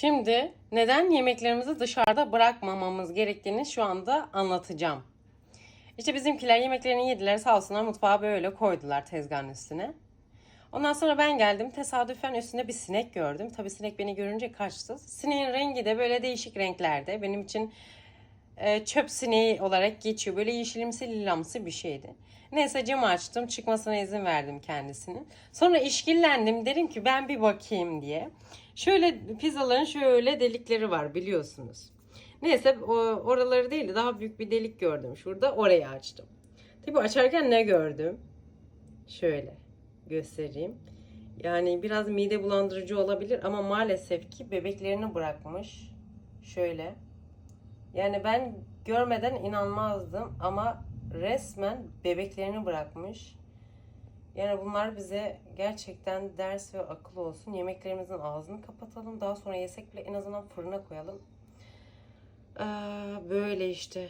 Şimdi neden yemeklerimizi dışarıda bırakmamamız gerektiğini şu anda anlatacağım. İşte bizimkiler yemeklerini yediler sağ olsunlar mutfağa böyle koydular tezgahın üstüne. Ondan sonra ben geldim tesadüfen üstünde bir sinek gördüm. Tabii sinek beni görünce kaçtı. Sineğin rengi de böyle değişik renklerde. Benim için e, çöp sineği olarak geçiyor. Böyle yeşilimsi lilamsı bir şeydi. Neyse camı açtım çıkmasına izin verdim kendisinin. Sonra işkillendim dedim ki ben bir bakayım diye. Şöyle pizzaların şöyle delikleri var biliyorsunuz. Neyse o, oraları değil de daha büyük bir delik gördüm şurada orayı açtım. Tabii açarken ne gördüm? Şöyle göstereyim. Yani biraz mide bulandırıcı olabilir ama maalesef ki bebeklerini bırakmış. Şöyle. Yani ben görmeden inanmazdım ama resmen bebeklerini bırakmış. Yani bunlar bize gerçekten ders ve akıl olsun. Yemeklerimizin ağzını kapatalım. Daha sonra yesek bile en azından fırına koyalım. Ee, böyle işte.